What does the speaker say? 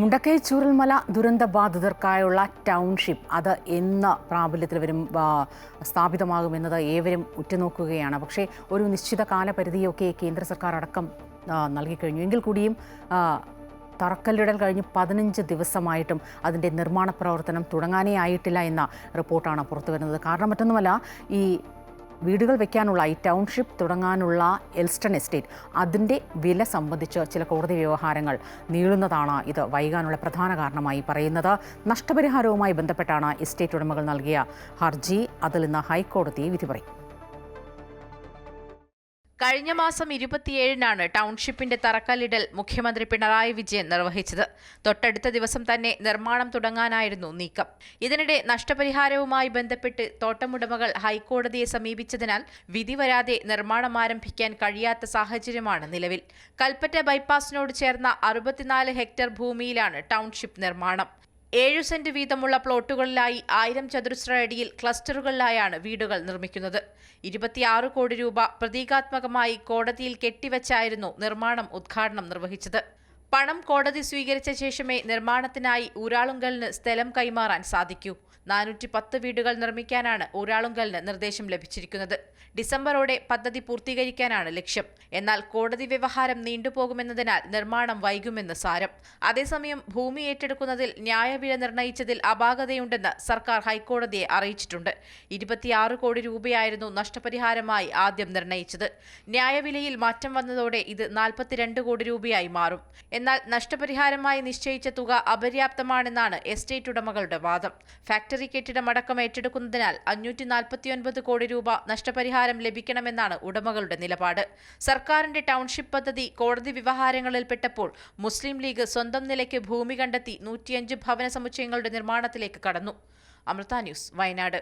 മുണ്ടക്കൈ ചൂരൽമല ദുരന്ത ബാധിതർക്കായുള്ള ടൗൺഷിപ്പ് അത് എന്ന് പ്രാബല്യത്തിൽ വരും സ്ഥാപിതമാകുമെന്നത് ഏവരും ഉറ്റുനോക്കുകയാണ്. പക്ഷേ ഒരു നിശ്ചിത കാലപരിധിയൊക്കെ കേന്ദ്ര സർക്കാർ അടക്കം നൽകിക്കഴിഞ്ഞു എങ്കിൽ കൂടിയും തറക്കല്ലിടൽ കഴിഞ്ഞ് പതിനഞ്ച് ദിവസമായിട്ടും അതിന്റെ നിർമ്മാണ പ്രവർത്തനം തുടങ്ങാനേ ആയിട്ടില്ല എന്ന റിപ്പോർട്ടാണ് പുറത്തു വരുന്നത് കാരണം മറ്റൊന്നുമല്ല ഈ വീടുകൾ വെക്കാനുള്ള ഈ ടൗൺഷിപ്പ് തുടങ്ങാനുള്ള എൽസ്റ്റൺ എസ്റ്റേറ്റ് അതിന്റെ വില സംബന്ധിച്ച് ചില കോടതി വ്യവഹാരങ്ങൾ നീളുന്നതാണ് ഇത്. വൈകാനുള്ള പ്രധാന കാരണമായി പറയുന്നത് നഷ്ടപരിഹാരവുമായി ബന്ധപ്പെട്ടാണ് എസ്റ്റേറ്റ് ഉടമകൾ നൽകിയ ഹർജി. അതിൽ നിന്ന് ഹൈക്കോടതി വിധി പറയും. കഴിഞ്ഞ മാസം ഇരുപത്തിയേഴിനാണ് ടൗൺഷിപ്പിന്റെ തറക്കല്ലിടൽ മുഖ്യമന്ത്രി പിണറായി വിജയൻ നിർവഹിച്ചത്. തൊട്ടടുത്ത ദിവസം തന്നെ നിർമ്മാണം തുടങ്ങാനായിരുന്നു നീക്കം. ഇതിനിടെ നഷ്ടപരിഹാരവുമായി ബന്ധപ്പെട്ട് തോട്ടമുടമകൾ ഹൈക്കോടതിയെ സമീപിച്ചതിനാൽ വിധി വരാതെ നിർമ്മാണം ആരംഭിക്കാൻ കഴിയാത്ത സാഹചര്യമാണ് നിലവിൽ. കൽപ്പറ്റ ബൈപ്പാസിനോട് ചേർന്ന അറുപത്തിനാല് ഹെക്ടർ ഭൂമിയിലാണ് ടൗൺഷിപ്പ് നിർമ്മാണം. ഏഴു സെന്റ് വീതമുള്ള പ്ലോട്ടുകളിലായി ആയിരം ചതുരശ്ര അടിയിൽ ക്ലസ്റ്ററുകളിലായാണ് വീടുകൾ നിർമ്മിക്കുന്നത്. ഇരുപത്തിയാറ് കോടി രൂപ പ്രതീകാത്മകമായി കോടതിയിൽ കെട്ടിവച്ചായിരുന്നു നിർമ്മാണം ഉദ്ഘാടനം നിർവഹിച്ചത്. പണം കോടതി സ്വീകരിച്ച ശേഷമേ നിർമ്മാണത്തിനായി ഊരാളുങ്കലിന് സ്ഥലം കൈമാറാൻ സാധിക്കൂ. നാനൂറ്റി പത്ത് വീടുകൾ നിർമ്മിക്കാനാണ് ഊരാളുങ്കലിന് നിർദ്ദേശം ലഭിച്ചിരിക്കുന്നത്. ഡിസംബറോടെ പദ്ധതി പൂർത്തീകരിക്കാനാണ് ലക്ഷ്യം. എന്നാൽ കോടതി വ്യവഹാരം നീണ്ടുപോകുമെന്നതിനാൽ നിർമ്മാണം വൈകുമെന്ന് സാരം. അതേസമയം ഭൂമി ഏറ്റെടുക്കുന്നതിൽ ന്യായവില നിർണയിച്ചതിൽ അപാകതയുണ്ടെന്ന് സർക്കാർ ഹൈക്കോടതിയെ അറിയിച്ചിട്ടുണ്ട്. ഇരുപത്തിയാറ് കോടി രൂപയായിരുന്നു നഷ്ടപരിഹാരമായി ആദ്യം നിർണയിച്ചത്. ന്യായവിലയിൽ മാറ്റം വന്നതോടെ ഇത് നാൽപ്പത്തിരണ്ട് കോടി രൂപയായി മാറും. എന്നാൽ നഷ്ടപരിഹാരമായി നിശ്ചയിച്ച തുക അപര്യാപ്തമാണെന്നാണ് എസ്റ്റേറ്റ് ഉടമകളുടെ വാദം. ഫാക്ടറി കെട്ടിടമടക്കം ഏറ്റെടുക്കുന്നതിനാൽ അഞ്ഞൂറ്റി നാൽപ്പത്തിയൊൻപത് കോടി രൂപ നഷ്ടപരിഹാരം ലഭിക്കണമെന്നാണ് ഉടമകളുടെ നിലപാട്. സർക്കാരിന്റെ ടൗൺഷിപ്പ് പദ്ധതി കോടതി വ്യവഹാരങ്ങളിൽപ്പെട്ടപ്പോൾ മുസ്ലിം ലീഗ് സ്വന്തം നിലയ്ക്ക് ഭൂമി കണ്ടെത്തി നൂറ്റിയഞ്ച് ഭവന സമുച്ചയങ്ങളുടെ നിർമ്മാണത്തിലേക്ക് കടന്നു. അമൃത ന്യൂസ് വയനാട്.